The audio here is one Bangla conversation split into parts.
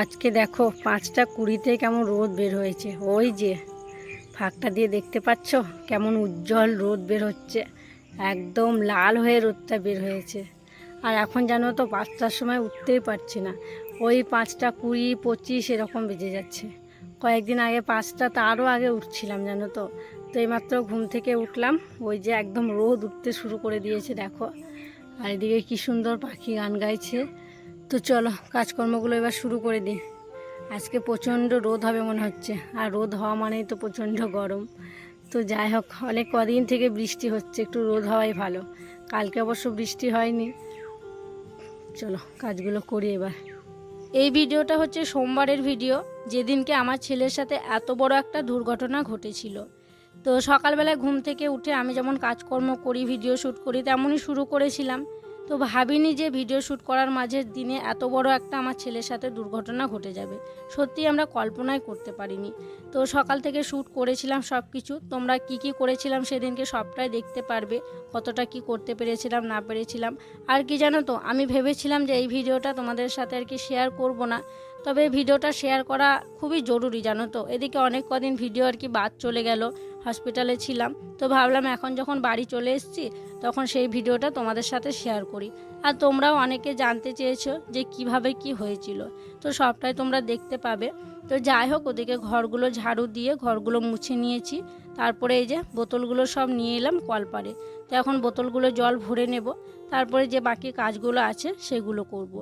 আজকে দেখো পাঁচটা কুড়িতে কেমন রোদ বের হয়েছে। ওই যে, ফাঁকটা দিয়ে দেখতে পাচ্ছ? কেমন উজ্জ্বল রোদ বের হচ্ছে। একদম লাল হয়ে রোদটা বের হয়েছে। আর এখন জানো তো পাঁচটার সময় উঠতেই পারছি না। ওই পাঁচটা কুড়ি, পঁচিশ এরকম বেজে যাচ্ছে। কয়েকদিন আগে পাঁচটা, তারও আগে উঠছিলাম জানো তো? তো এইমাত্র ঘুম থেকে উঠলাম। ওই যে একদম রোদ উঠতে শুরু করে দিয়েছে, দেখো। আর এদিকে কী সুন্দর পাখি গান গাইছে। তো চলো, কাজকর্মগুলো এবার শুরু করে দিই। আজকে প্রচণ্ড রোদ হবে মনে হচ্ছে। আর রোদ হওয়া মানেই তো প্রচণ্ড গরম। তো যাই হোক, অনেক কদিন থেকে বৃষ্টি হচ্ছে, একটু রোদ হওয়াই ভালো। কালকে অবশ্য বৃষ্টি হয়নি। চলো, কাজগুলো করি এবার। এই ভিডিওটা হচ্ছে সোমবারের ভিডিও, যেদিনকে আমার ছেলের সাথে এত বড় একটা দুর্ঘটনা ঘটেছিল। তো সকালবেলায় ঘুম থেকে উঠে আমি যেমন কাজকর্ম করি, ভিডিও শ্যুট করি, তেমনই শুরু করেছিলাম। তো ভাবিনি যে ভিডিও শ্যুট করার মাঝের দিনে এত বড় একটা আমার ছেলের সাথে দুর্ঘটনা ঘটে যাবে। সত্যি আমরা কল্পনাই করতে পারিনি। তো সকাল থেকে শ্যুট করেছিলাম সব কিছু তোমরা কি কি করেছিলাম সেদিনকে সবটাই দেখতে পারবে। কতটা কি করতে পেরেছিলাম, না পেরেছিলাম। আর কি জানো তো, আমি ভেবেছিলাম যে এই ভিডিওটা তোমাদের সাথে আর কি শেয়ার করব না। তবে ভিডিওটা শেয়ার করা খুবই জরুরি, জানো তো? এদিকে অনেক কদিন ভিডিও আর কি বাদ চলে গেল হসপিটালে ছিলাম। তো ভাবলাম এখন যখন বাড়ি চলে এসেছি, তখন সেই ভিডিওটা তোমাদের সাথে শেয়ার করি। আর তোমরাও অনেকে জানতে চেয়েছো যে কীভাবে কি হয়েছিল। তো সবটাই তোমরা দেখতে পাবে। তো যাই হোক, ওদিকে ঘরগুলো ঝাড়ু দিয়ে ঘরগুলো মুছে নিয়েছি। তারপরে এই যে বোতলগুলো সব নিয়ে এলাম কলপারে। তো এখন বোতলগুলো জল ভরে নেব। তারপরে যে বাকি কাজগুলো আছে, সেগুলো করব।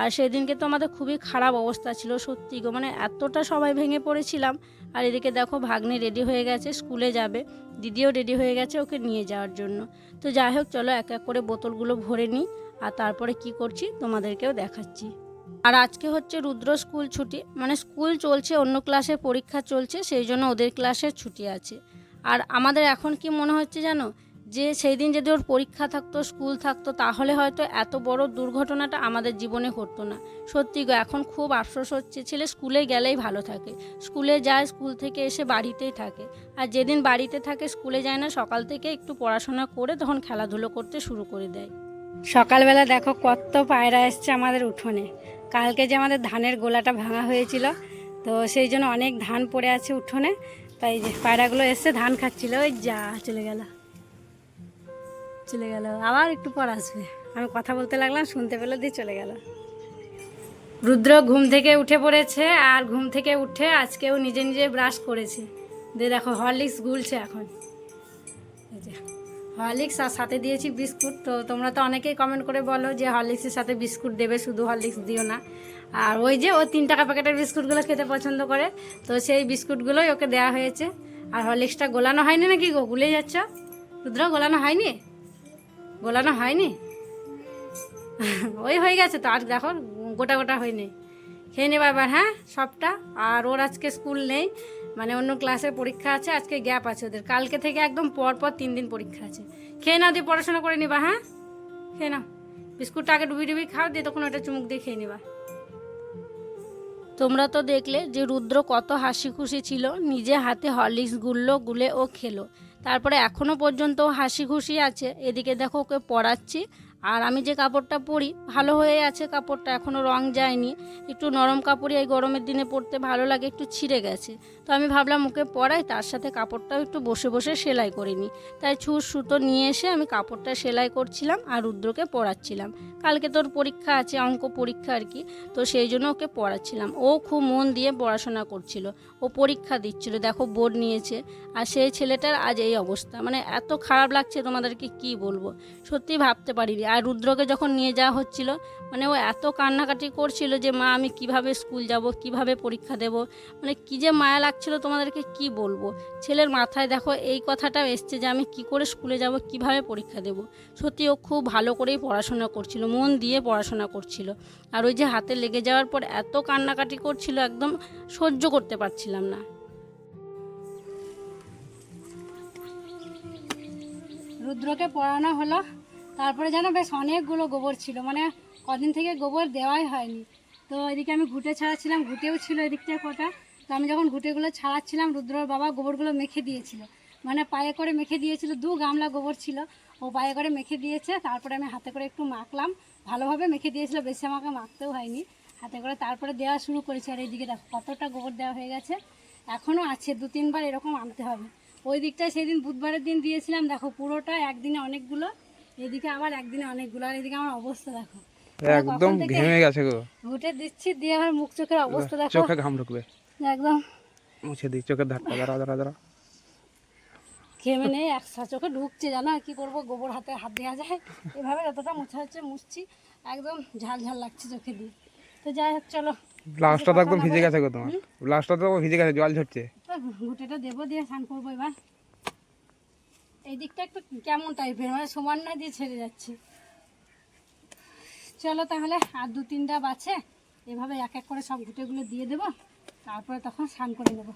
আর সেদিনকে তো আমাদের খুবই খারাপ অবস্থা ছিল, সত্যি গো। মানে এতটা সবাই ভেঙে পড়েছিলাম। আর এদিকে দেখো, ভাগ্নে রেডি হয়ে গেছে স্কুলে যাবে। দিদিও রেডি হয়ে গেছে, ওকে নিয়ে যাওয়ার জন্য। তো যাই হোক, চলো এক এক করে বোতলগুলো ভরে নিই, আর তারপরে কি করছি তোমাদেরকেও দেখাচ্ছি। আর আজকে হচ্ছে রুদ্র স্কুল ছুটি। মানে স্কুল চলছে, অন্য ক্লাসে পরীক্ষা চলছে, সেই জন্য ওদের ক্লাসের ছুটি আছে। আর আমাদের এখন কি মনে হচ্ছে জানো? যে সেই দিন যদি ওর পরীক্ষা থাকতো, স্কুল থাকতো, তাহলে হয়তো এত বড় দুর্ঘটনাটা আমাদের জীবনে ঘটতো না। সত্যি গো, এখন খুব আফসোস হচ্ছে, ছেলে স্কুলে গেলেই ভালো থাকে। স্কুলে যায়, স্কুল থেকে এসে বাড়িতেই থাকে। আর যেদিন বাড়িতে থাকে, স্কুলে যায় না, সকাল থেকে একটু পড়াশোনা করে তখন খেলাধুলো করতে শুরু করে দেয়। সকালবেলা দেখো কত পায়রা এসছে আমাদের উঠোনে। কালকে যে আমাদের ধানের গোলাটা ভাঙা হয়েছিল, তো সেই জন্য অনেক ধান পড়ে আছে উঠোনে। তাই যে পায়রাগুলো এসে ধান খাচ্ছিল, ওই যা চলে গেল। চলে গেল। আবার একটু পর আসবে। আমি কথা বলতে লাগলাম, শুনতে পেল, দিয়ে চলে গেল। রুদ্র ঘুম থেকে উঠে পড়েছে আর ঘুম থেকে উঠে আজকেও নিজে নিজে ব্রাশ করেছে। দিয়ে দেখো, হরলিক্স গুলছে এখন। হরলিক্স আর সাথে দিয়েছি বিস্কুট। তো তোমরা তো অনেকেই কমেন্ট করে বলো যে হরলিক্সের সাথে বিস্কুট দেবে, শুধু হরলিক্স দিও না। আর ওই যে, ও তিন টাকা প্যাকেটের বিস্কুটগুলো খেতে পছন্দ করে। তো সেই বিস্কুটগুলোই ওকে দেওয়া হয়েছে। আর হরলিক্সটা গোলানো হয়নি নাকি গো? গুলে যাচ্ছ? রুদ্র, গোলানো হয়নি? গোলানো হয়নি? ওই হয়ে গেছে তো, আর দেখো, গোটা গোটা হয়নি। খেয়ে নেবা এবার হ্যাঁ সবটা? আর ওর আজকে স্কুল নেই মানে অন্য ক্লাসের পরীক্ষা আছে, আজকে গ্যাপ আছে ওদের। কালকে থেকে একদম পর পর তিন দিন পরীক্ষা আছে। খেয়ে নাও, দিয়ে পড়াশোনা করে নিবা হ্যাঁ? খেয়ে নাও। বিস্কুটটা আগে ডুবি ডুবি খাও, দিয়ে তখন ওটা চুমুক দিয়ে খেয়ে নিবা। তোমরা তো দেখলে যে রুদ্র কত হাসি খুশি ছিল, নিজে হাতে হরলিক্স গুললো, গুলে ও খেলো। তারপরে এখনও পর্যন্ত হাসি খুশি আছে। এদিকে দেখো ওকে পড়াচ্ছি। আর আমি যে কাপড়টা পরি, ভালো হয়ে আছে কাপড়টা এখনও রং যায়নি। একটু নরম কাপড়ই এই গরমের দিনে পরতে ভালো লাগে, একটু ছিঁড়ে গেছে। তো আমি ভাবলাম ওকে পরাই, তার সাথে কাপড়টাও একটু বসে বসে সেলাই করে নিই। তাই ছুর সুতো নিয়ে এসে আমি কাপড়টা সেলাই করছিলাম আর রুদ্রকে পড়াচ্ছিলাম কালকে তোর পরীক্ষা আছে, অঙ্ক পরীক্ষা আর কি, তো সেই জন্য ওকে পড়াচ্ছিলাম ও খুব মন দিয়ে পড়াশোনা করছিল, ও পরীক্ষা দিচ্ছিল, দেখো বোর্ড নিয়েছে। আর সেই ছেলেটার আজ এই অবস্থা মানে এত খারাপ লাগছে তোমাদেরকে কি বলব? সত্যি ভাবতে পারিনি। আর রুদ্রকে যখন নিয়ে যাওয়া হচ্ছিল মানে ও এত কান্নাকাটি করছিল যে, মা, আমি কীভাবে স্কুল যাব? কীভাবে পরীক্ষা দেব? মানে কি যে মায়া লাগছিল তোমাদেরকে কি বলব? ছেলের মাথায় দেখো, এই কথাটাও এসছে যে, আমি কি করে স্কুলে যাব? কীভাবে পরীক্ষা দেব? সত্যি ও খুব ভালো করেই পড়াশোনা করছিল, মন দিয়ে পড়াশোনা করছিল। আর ওই যে হাতে লেগে যাওয়ার পর এত কান্নাকাটি করছিল, একদম সহ্য করতে পারছিলাম না। রুদ্রকে পড়ানো হলো তারপরে যেন বেশ অনেকগুলো গোবর ছিল মানে কদিন থেকে গোবর দেওয়াই হয়নি। তো এদিকে আমি ঘুটে ছাড়াচ্ছিলাম, ঘুটেও ছিল এদিকটায় কটা। তো আমি যখন ঘুটেগুলো ছাড়াচ্ছিলাম, রুদ্রর বাবা গোবরগুলো মেখে দিয়েছিল। মানে পায়ে করে মেখে দিয়েছিল, দু গামলা গোবর ছিল। ও পায়ে করে মেখে দিয়েছে, তারপরে আমি হাতে করে একটু মাখলাম। ভালোভাবে মেখে দিয়েছিল, বেশি আমাকে মাখতেও হয়নি। হাতে করে তারপরে দেওয়া শুরু করেছি, আর এইদিকে দেখো কতটা গোবর দেওয়া হয়ে গেছে। এখনও আছে, দু তিনবার এরকম আনতে হবে। ওই দিকটায় সেদিন বুধবারের দিন দিয়েছিলাম, দেখো পুরোটা একদিনে অনেকগুলো। এদিকে আবার একদিনে অনেকগুলো আর এদিকে আমার অবস্থা দেখো। একদম ঘেমে গেছে গো। ঘুটে দিচ্ছি দিয়ে আমার মুখ চোখের অবস্থা দেখো। চোখে ঘাম ঢুকবে। একদম। মুছে দিই চোখের ধাক্কা দাঁড়া দাঁড়া দাঁড়া ঘেমে নেই একসা চোখে ঢুকছে জানো কি করব? গোবর হাতে হাত দেওয়া যায়। এভাবে যতটা মোছা হচ্ছে মুছছি। একদম ঝাল ঝাল লাগছে চোখে দিয়ে। তো যাই হোক চলো। ব্লাউজটা তো একদম ভিজে গেছে গো তোমার। ব্লাউজটা তো ভিজে গেছে জল ঝরছে। ঘুটেটা দেবো দিয়ে স্নান করব এবার। এই দিকটা একটু কেমন টাইপের মানে সমান না দিয়ে ছেড়ে যাচ্ছে। চলো তাহলে, আর দু তিনটা বাছে, এভাবে এক এক করে সব ঘুটেগুলো দিয়ে দেবো, তারপরে তখন স্নান করে নেব।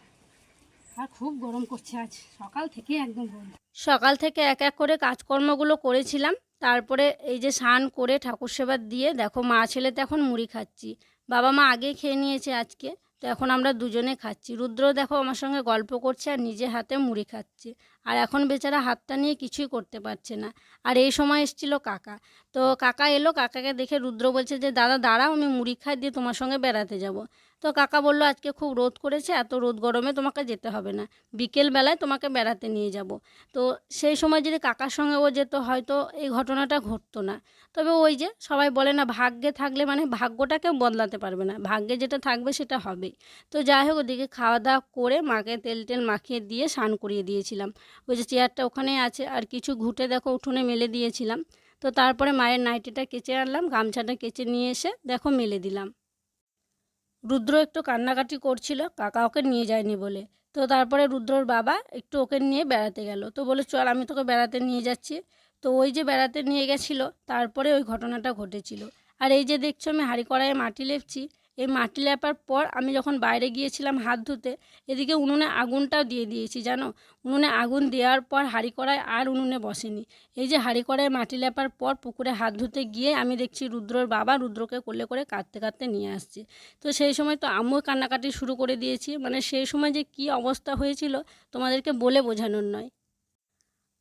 আর খুব গরম করছে আজ, সকাল থেকে একদম গরম। সকাল থেকে এক এক করে কাজকর্মগুলো করেছিলাম, তারপরে এই যে স্নান করে ঠাকুর সেবা দিয়ে, দেখো মা ছেলেতে এখন মুড়ি খাচ্ছি। বাবা মা আগে খেয়ে নিয়েছে আজকে, তো এখন আমরা দুজনে খাচ্ছি। রুদ্র দেখো আমার সঙ্গে গল্প করছে আর নিজে হাতে মুড়ি খাচ্ছে। আর এখন বেচারা হাতটা নিয়ে কিছুই করতে পারছে না। আর এই সময় এসেছিল কাকা। তো কাকা এলো, কাকাকে দেখে রুদ্র বলছে যে, দাদা, দাঁড়াও, আমি মুড়ি খাই, দিয়ে তোমার সঙ্গে বেড়াতে যাব। তো কাকা বলল, আজকে খুব রোদ করেছে, এত রোদ গরমে তোমাকে যেতে হবে না। বিকেল বেলায় তোমাকে বেড়াতে নিয়ে যাব। তো সেই সময় যদি কাকার সঙ্গে ও যেত, হয়তো এই ঘটনাটা ঘটতো না। তবে ওই যে সবাই বলে না, ভাগ্যে থাকলে মানে ভাগ্যটাকে বদলাতে পারবে না। ভাগ্যে যেটা থাকবে সেটা হবেই। তো যাই হোক, ওদিকে খাওয়া দাওয়া করে মাকে তেল টেল মাখিয়ে দিয়ে স্নান করিয়ে দিয়েছিলাম। ওই যে চেয়ারটা ওখানেই আছে, আর কিছু ঘুটে দেখো উঠোনে মেলে দিয়েছিলাম। তো তারপরে মায়ের নাইটিটা কেচে আনলাম, গামছাটা কেচে নিয়ে এসে দেখো মেলে দিলাম। রুদ্র একটু কান্নাকাটি করছিল, কাকা ওকে নিয়ে যায়নি বলে। তো তারপরে রুদ্রর বাবা একটু ওকে নিয়ে বেড়াতে গেল। তো বলে, চল, আমি তোকে বেড়াতে নিয়ে যাচ্ছি। তো ওই যে বেড়াতে নিয়ে গেছিল, তারপরে ওই ঘটনাটা ঘটেছিল। আর এই যে দেখছ, আমি হাঁড়ি কড়াইয়ে মাটি লেপছি এই মাটি লেপার পর আমি যখন বাইরে গিয়েছিলাম হাত ধুতে, এদিকে উনুনে আগুনটাও দিয়ে দিয়েছি, জানো? উনুনে আগুন দেওয়ার পর হাঁড়ি কড়াই আর উনুনে বসেনি। এই যে হাঁড়ি কড়াইয়ে মাটি লেপার পর পুকুরে হাত ধুতে গিয়ে আমি দেখছি রুদ্রর বাবা রুদ্রকে কোলে করে কাঁদতে কাঁদতে নিয়ে আসছে। তো সেই সময় তো আমিও কান্নাকাটি শুরু করে দিয়েছি। মানে সেই সময় যে কি অবস্থা হয়েছিল তোমাদেরকে বলে বোঝানোর নয়।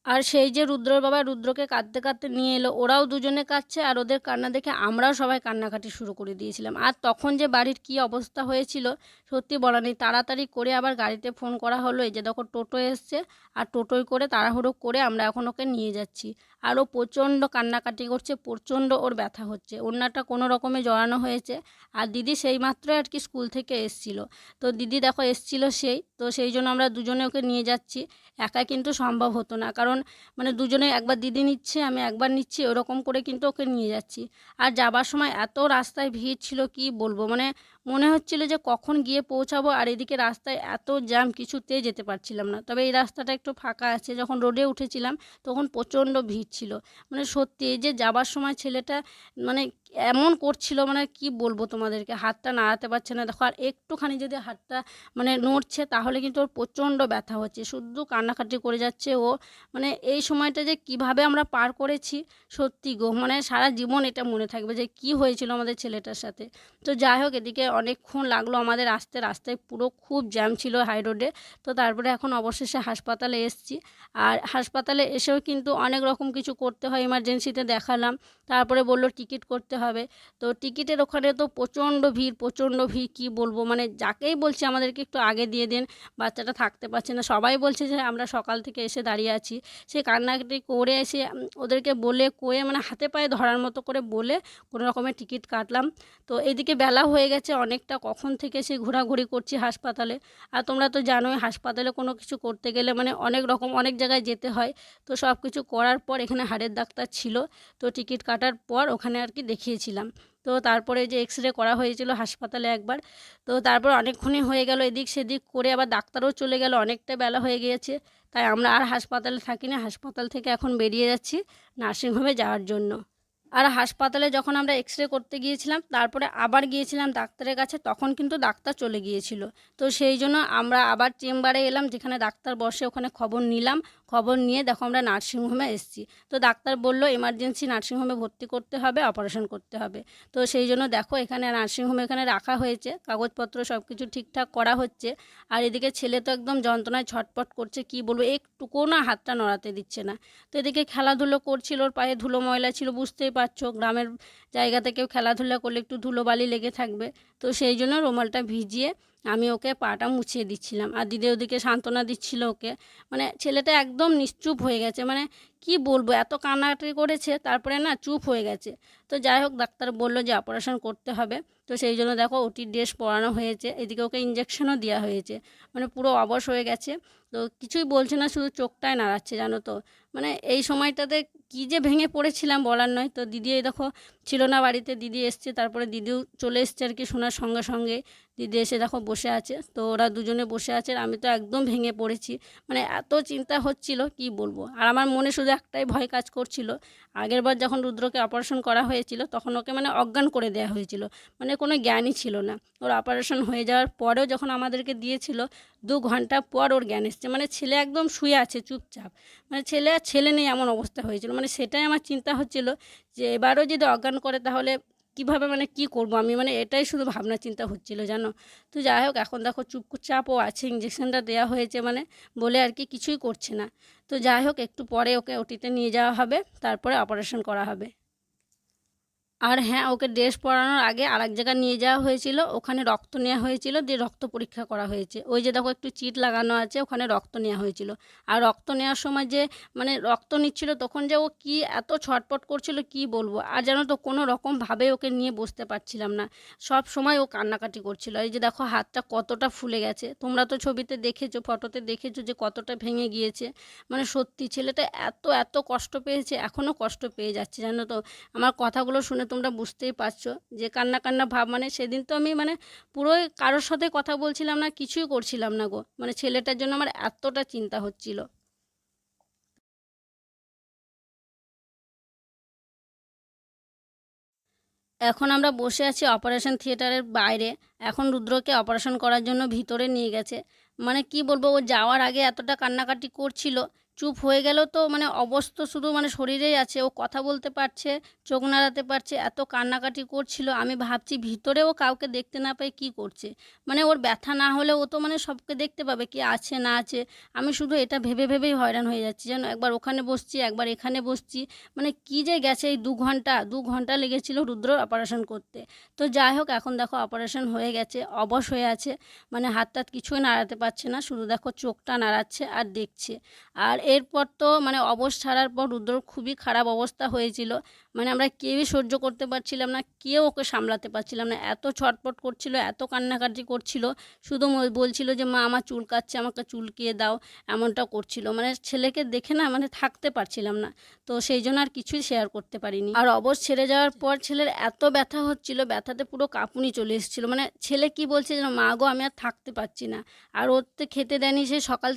আর সেই যে রুদ্রর বাবা রুদ্রকে কাঁদতে কাঁদতে নিয়ে এলো, ওরাও দুজনে কাঁদছে আর ওদের কান্না দেখে আমরাও সবাই কান্নাকাটি শুরু করে দিয়েছিলাম। আর তখন যে বাড়ির কি অবস্থা হয়েছিল, সত্যি বলা নেই। তাড়াতাড়ি করে আবার গাড়িতে ফোন করা হলো, এই যে দেখো টোটো এসছে, আর টোটোয় করে তাড়াহুড়ো করে আমরা এখন ওকে নিয়ে যাচ্ছি। আর ও প্রচণ্ড কান্নাকাটি করছে, প্রচণ্ড ওর ব্যথা হচ্ছে। ওনাটা কোনো রকমে জড়ানো হয়েছে আর দিদি সেই মাত্রই আর কি স্কুল থেকে এসছিল। তো দিদি দেখো এসছিল সেই, তো সেই জন্য আমরা দুজনে ওকে নিয়ে যাচ্ছি। একা কিন্তু সম্ভব হতো না, কারণ মানে দুজনে একবার দিদি নিচ্ছে, আমি একবার নিচ্ছি, ওরকম করে কিন্তু ওকে নিয়ে যাচ্ছি। আর যাবার সময় এত রাস্তায় ভিড় ছিল, কি বলব? মানে মনে হচ্ছিল যে কখন গিয়ে পৌঁছাবো আর এদিকে রাস্তায় এত জ্যাম কিছুতে যেতে পারছিলাম না। তবে এই রাস্তাটা একটু ফাঁকা আছে। যখন রোডে উঠেছিলাম তখন প্রচণ্ড ভিড় ছিল। মানে সত্যি এই যে যাবার সময় ছেলেটা মানে এমন করছিল মানে কি বলব তোমাদেরকে? হাতটা নাড়াতে পারছে না। দেখো, আর একটুখানি যদি হাতটা মানে নড়ছে, তাহলে কিন্তু ওর প্রচণ্ড ব্যথা হচ্ছে। শুধু কান্নাকাটি করে যাচ্ছে ও। মানে এই সময়টা যে কীভাবে আমরা পার করেছি, সত্যি গো মানে সারা জীবন এটা মনে থাকবে যে কি হয়েছিল আমাদের ছেলেটার সাথে। তো যাই হোক, এদিকে অনেকক্ষণ লাগল আমাদের আসতে। রাস্তায় পুরো খুব জ্যাম ছিল হাই রোডে। তো তারপরে এখন অবশেষে হাসপাতালে এসেছি। আর হাসপাতালে এসেও কিন্তু অনেক রকম কিছু করতে হয়। এমার্জেন্সিতে দেখালাম। তারপরে বলল টিকিট করতে হবে। তো টিকিটের ওখানে তো প্রচণ্ড ভিড় প্রচণ্ড ভিড়, কি বলব? মানে যাকেই বলছি আমাদেরকে একটু আগে দিয়ে দিন, বাচ্চাটা থাকতে পারছে না। সবাই বলছে যে আমরা সকাল থেকে এসে দাঁড়িয়ে আছি। সে কান্নাকাটি করে এসে ওদেরকে বলে, কয়ে মানে হাতে পায়ে ধরার মতো করে বলে কোনো রকমের টিকিট কাটলাম। তো এদিকে বেলা হয়ে গেছে অনেকটা, কখন থেকে সে ঘোরাঘুরি করছি হাসপাতালে। আর তোমরা তো জানোই, হাসপাতালে কোনো কিছু করতে গেলে মানে অনেক রকম, অনেক জায়গায় যেতে হয়। তো সব কিছু করার পর এখানে হাড়ের ডাক্তার ছিল। তো টিকিট কাটার পর ওখানে আর কি দেখিয়েছিলাম। তো তারপরে যে এক্স রে করা হয়েছিল হাসপাতালে একবার, তো তারপর অনেকক্ষণই হয়ে গেল এদিক সেদিক করে, আবার ডাক্তারও চলে গেল, অনেকটা বেলা হয়ে গিয়েছে। তাই আমরা আর হাসপাতালে থাকি না, হাসপাতাল থেকে এখন বেরিয়ে যাচ্ছি নার্সিংহোমে যাওয়ার জন্য। আর হাসপাতালে যখন আমরা এক্স রে করতে গিয়েছিলাম, তারপরে আবার গিয়েছিলাম ডাক্তারের কাছে, তখন কিন্তু ডাক্তার চলে গিয়েছিল। তো সেই জন্য আমরা আবার চেম্বারে এলাম, যেখানে ডাক্তার বসে ওখানে খবর নিলাম খবর নিয়ে দেখো আমরা নার্সিংহোমে এসেছি। তো ডাক্তার বলল এমার্জেন্সি নার্সিংহোমে ভর্তি করতে হবে অপারেশন করতে হবে। তো সেই জন্য দেখো এখানে নার্সিংহোমে এখানে রাখা হয়েছে, কাগজপত্র সব কিছু ঠিকঠাক করা হচ্ছে। আর এদিকে ছেলে তো একদম যন্ত্রণায় ছটপট করছে, কি বলব একটুকুও না হাতটা নড়াতে দিচ্ছে না। তো এদিকে খেলাধুলো করছিল, ওর পায়ে ধুলো ময়লা ছিল, বুঝতেই পারছ, গ্রামের জায়গাতে কেউ খেলাধুলা করলে একটু ধুলোবালি লেগে থাকবে। তো সেই জন্য রুমালটা ভিজিয়ে আমি ওকে পাটা মুছিয়ে দিচ্ছিলাম। আর দিদি ওদিকে সান্ত্বনা দিচ্ছিল ওকে। মানে ছেলেটা একদম নিশ্চুপ হয়ে গেছে। মানে কি বলব, এত কান্নাকাটি করেছে, তারপরে না চুপ হয়ে গেছে। তো যাই হোক, ডাক্তার বলল যে অপারেশন করতে হবে। তো সেই জন্য দেখো ওটির ড্রেস পরানো হয়েছে। এদিকে ওকে ইঞ্জেকশনও দেওয়া হয়েছে। মানে পুরো অবশ হয়ে গেছে। তো কিছুই বলছে না, শুধু চোখটাই নাড়াচ্ছে, জানো তো। মানে এই সময়টাতে কী যে ভেঙে পড়েছিলাম বলার নয়। তো দিদি এই দেখো ছিল না বাড়িতে, দিদি এসছে, তারপরে দিদিও চলে এসছে আর কি শোনার সঙ্গে সঙ্গে। দিদি এসে দেখো বসে আছে, তো ওরা দুজনে বসে আছে আমি তো একদম ভেঙে পড়েছি। মানে এত চিন্তা হচ্ছিল, কি বলব? আর আমার মনে শুধু একটাই ভয় কাজ করছিল, আগের বার যখন রুদ্রকে অপারেশন করা হয়েছিল তখন ওকে মানে অজ্ঞান করে দেওয়া হয়েছিল মানে কোনো জ্ঞানই ছিল না। ওর অপারেশন হয়ে যাওয়ার পরেও যখন আমাদেরকে দিয়েছিল, দু ঘণ্টা পর ওর জ্ঞান এসছে। মানে ছেলে একদম শুয়ে আছে, চুপচাপ। মানে ছেলে আর ছেলে নেই এমন অবস্থা হয়েছিল। মানে সেটাই আমার চিন্তা হচ্ছিল যে এবারও যদি অজ্ঞান করে তাহলে কীভাবে মানে কি করব? আমি মানে এটাই শুধু ভাবনা চিন্তা হচ্ছিল, জানো? তো যাই হোক, এখন দেখো চুপ চুপচাপও আছে ইঞ্জেকশনটা দেওয়া হয়েছে মানে বলে আর কি কিছুই করছে না। তো যাই হোক, একটু পরে ওকে ওটিতে নিয়ে যাওয়া হবে, তারপরে অপারেশন করা হবে। আর হ্যাঁ ওকে ড্রেস পরানোর আগে আর এক জায়গায় নিয়ে যাওয়া হয়েছিল। ওখানে রক্ত নেওয়া হয়েছিল, দিয়ে রক্ত পরীক্ষা করা হয়েছে। ওই যে দেখো, একটু চিট লাগানো আছে, ওখানে রক্ত নেওয়া হয়েছিল। আর রক্ত নেওয়ার সময় যে মানে রক্ত নিচ্ছিল, তখন যে ও কি এত ছটপট করছিল, কি বলব? আর জানো তো, কোনো রকমভাবে ওকে নিয়ে বসতে পারছিলাম না। সব সময় ও কান্নাকাটি করছিল। এই যে দেখো, হাতটা কতটা ফুলে গেছে। তোমরা তো ছবিতে দেখেছ, ফটোতে দেখেছ যে কতটা ভেঙে গিয়েছে। মানে সত্যি, ছেলেটা এত এত কষ্ট পেয়েছে এখনও কষ্ট পেয়ে যাচ্ছে, জানো তো। আমার কথাগুলো শুনে তোমরা বুঝতেই পারছ যে কান্না কান্না ভাব মানে সেদিন তো আমি মানে পুরোই কারোর সাথে কথা বলছিলাম না, কিছুই করছিলাম না গো। মানে ছেলেটার জন্য আমার এতটা চিন্তা হচ্ছিল। এখন আমরা বসে আছি অপারেশন থিয়েটারের বাইরে। এখন রুদ্রকে অপারেশন করার জন্য ভিতরে নিয়ে গেছে। মানে কি বলব, ও যাওয়ার আগে এতটা কান্নাকাটি করছিল চুপ হয়ে গেল তো মানে অবস্থা শুধু মানে শরীরেই আছে, ও কথা বলতে পারছে, চোখ নাড়াতে পারছে, এত কান্নাকাটি করছিল, আমি ভাবছি ভিতরেও কাউকে দেখতে না পাই কি করছে? মানে ওর ব্যথা না হলে ও তো মানে সবকে দেখতে পাবে কি আছে, না আছে, আমি শুধু এটা ভেবে ভেবেই হয়রান হয়ে যাচ্ছি, যেন একবার ওখানে বসছি, একবার এখানে বসছি মানে কি যে গেছে এই দু ঘণ্টা দু ঘণ্টা লেগেছিল রুদ্রর অপারেশন করতে। তো যাই হোক, এখন দেখো অপারেশন হয়ে গেছে, অবশ হয়ে আছে মানে হাত টাত কিছুই নাড়াতে পারছে না, শুধু দেখো চোখটা নাড়াচ্ছে আর দেখছে। আর এরপর তো মানে অবশ ছাড়ার পর রুদ্রর খুবই খারাপ অবস্থা হয়েছিল। মানে আমরা কেউই সহ্য করতে পারছিলাম না, কেউ ওকে সামলাতে পারছিলাম না। এত ছটপট করছিল, এত কান্নাকাটি করছিল, শুধু বলছিল যে, মা, আমার চুল কাচ্ছে আমাকে চুলকিয়ে দাও। এমনটা করছিল। মানে ছেলেকে দেখে না মানে থাকতে পারছিলাম না। তো সেই জন্য আর কিছুই শেয়ার করতে পারিনি। আর অবশ ছেড়ে যাওয়ার পর ছেলের এত ব্যথা হচ্ছিল, ব্যথাতে পুরো কাঁপুনি চলে এসেছিল। মানে ছেলে কি বলছে যেন, মা গো, আমি আর থাকতে পারছি না। আর ওর তো খেতে দেয়নি, সে সকাল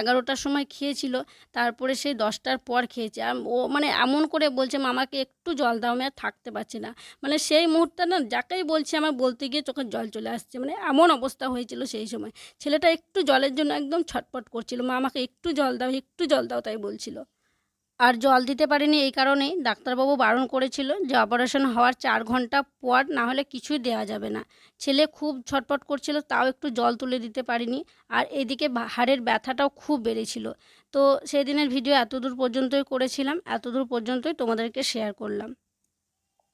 এগারোটার সময় খেয়েছিল, তারপরে সে দশটার পর খেয়েছে। আর ও মানে এমন করে বলছে মামাকে একটু জল দাও, আমি আর থাকতে পারছি না। মানে সেই মুহূর্তে না যাকেই বলছি আমার বলতে গিয়ে চোখের জল চলে আসছে। মানে এমন অবস্থা হয়েছিল সেই সময়। ছেলেটা একটু জলের জন্য একদম ছটপট করছিল। মা আমাকে একটু জল দাও, একটু জল দাও তাই বলছিল। আর জল দিতে পারিনি এই কারণেই ডাক্তারবাবু বারণ করেছিল যে অপারেশন হওয়ার চার ঘণ্টা পর না হলে কিছুই দেওয়া যাবে না। ছেলে খুব ছটপট করছিল, তাও একটু জল তুলে দিতে পারিনি। আর এদিকে হাড়ের ব্যথাটাও খুব বেড়েছিল। তো সেই দিনের ভিডিও এতদূর পর্যন্তই করেছিলাম এতদূর পর্যন্তই তোমাদেরকে শেয়ার করলাম।